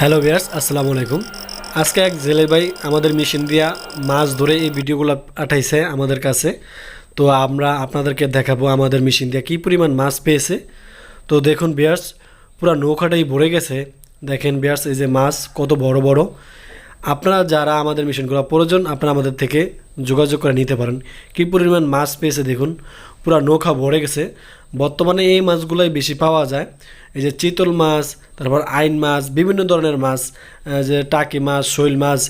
Hello বিয়ার্স আসসালামু আলাইকুম। আজকে এক জেলে ভাই আমাদের মেশিন দিয়া মাছ ধরে এই ভিডিওগুলো পাঠাইছে আমাদের কাছে। তো আমরা আপনাদেরকে দেখাবো আমাদের মেশিন দিয়া কী পরিমাণ মাছ পেয়েছে। তো দেখুন বিয়ার্স পুরো নৌকাটাই ভরে গেছে। দেখেন বিয়ার্স এই যে মাছ কত বড় বড়। আপনারা যারা আমাদের মেশিনগুলো প্রয়োজন, আপনারা আমাদের থেকে যোগাযোগ করে নিতে পারেন। কী পরিমাণ মাছ পেয়েছে দেখুন, পুরো নৌকা ভরে গেছে। বর্তমানে এই মাছগুলোই বেশি পাওয়া যায়। এই যে চিতল মাছ, তারপর আইন মাছ, বিভিন্ন ধরনের মাছ যে টাকি মাছ, শৈল মাছ,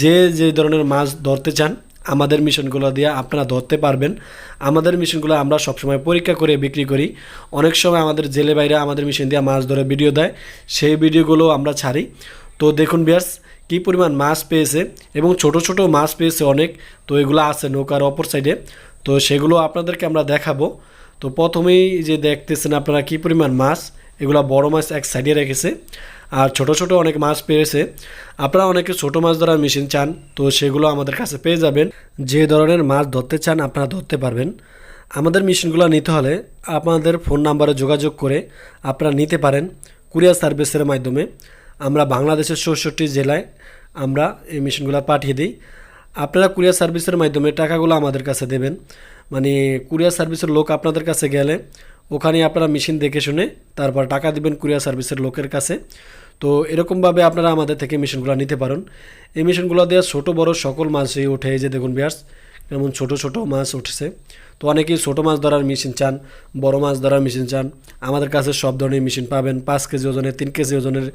যে যে ধরনের মাছ ধরতে চান, আমাদের মিশনগুলো দিয়ে আপনারা ধরতে পারবেন। আমাদের মিশনগুলো আমরা সবসময় পরীক্ষা করে বিক্রি করি। অনেক সময় আমাদের জেলে বাইরে আমাদের মিশন দিয়ে মাছ ধরে ভিডিও দেয়, সেই ভিডিওগুলো আমরা ছাড়ি। তো দেখুন বিয়ার্স কী পরিমাণ মাছ পেয়েছে এবং ছোট ছোট মাছ পেয়েছে অনেক। তো এগুলো আছে নৌকার অপর সাইডে তো সেগুলো আপনাদেরকে আমরা দেখাবো। তো প্রথমেই যে দেখতেছেন আপনারা কী পরিমাণ মাছ, এগুলো বড় মাছ এক সাইডে রেখেছে, আর ছোট ছোট অনেক মাছ পেয়েছে। আপনারা অনেকে ছোট মাছ ধরার মেশিন চান, তো সেগুলো আমাদের কাছে পেয়ে যাবেন। যে ধরনের মাছ ধরতে চান, আপনারা ধরতে পারবেন। আমাদের মেশিনগুলো নিতে হলে আপনাদের ফোন নাম্বারে যোগাযোগ করে আপনারা নিতে পারেন কুরিয়ার সার্ভিসের মাধ্যমে। আমরা বাংলাদেশের চৌষট্টি জেলায় আমরা এই মেশিনগুলো পাঠিয়ে দিই। আপনারা কুরিয়ার সার্ভিসের মাধ্যমে টাকাগুলো আমাদের কাছে দেবেন। মানে কুরিয়ার সার্ভিসের লোক আপনাদের কাছে গেলে ওখানে আপনারা মেশিন দেখে শুনে তারপর টাকা দিবেন কুরিয়ার সার্ভিসের লোকের কাছে। তো এরকমভাবে আপনারা আমাদের থেকে মেশিনগুলো নিতে পারেন। এই মেশিনগুলো দিয়ে ছোটো বড় সকল মাছই এই যে দেখুন বিয়ার্স কেমন ছোট ছোট মাছ উঠছে। তো অনেকেই ছোট মাছ ধরার মেশিন চান, বড় মাছ ধরার মেশিন চান। আমাদের কাছে সব ধরনের মেশিন পাবেন, পাঁচ কেজি ওজনের, তিন কেজি ওজনের,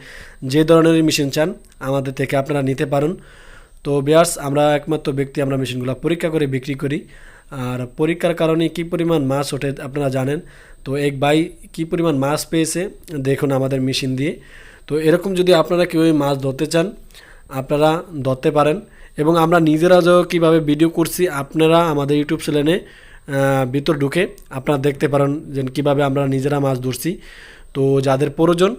যে ধরনের মেশিন চান আমাদের থেকে আপনারা নিতে পারেন। তো বিয়ার্স আমরা একমাত্র ব্যক্তি আমরা মেশিনগুলো পরীক্ষা করে বিক্রি করি। আর পরীক্ষার কারণে কি পরিমাণ মাছ ওঠে আপনারা জানেন। তো এক ভাই কি পরিমাণ মাছ পেয়েছে, দেখুন আমাদের মেশিন দিয়ে। তো এরকম যদি আপনারা কেউ মাছ ধরতে চান, আপনারা ধরতে পারেন এবং আমরা নিজেরা যে কীভাবে ভিডিও করছি, আপনারা আমাদের ইউটিউব চ্যানেলে ভিতর ঢুকে আপনারা দেখতে পারেন যে কীভাবে আমরা নিজেরা মাছ ধরছি। তো যাদের প্রয়োজন,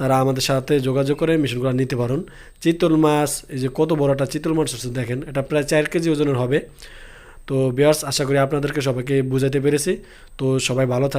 তারা আমাদের সাথে যোগাযোগ করে মেশিনগুলো নিতে পারেন। চিতল মাছ, এই যে কত বড় একটা চিতল মাছ দেখেন, এটা প্রায় চার কেজি ওজনের হবে। তো বিয়ার্স আশা করি আপনাদেরকে সবাইকে বুঝাতে পেরেছি। তো সবাই ভালো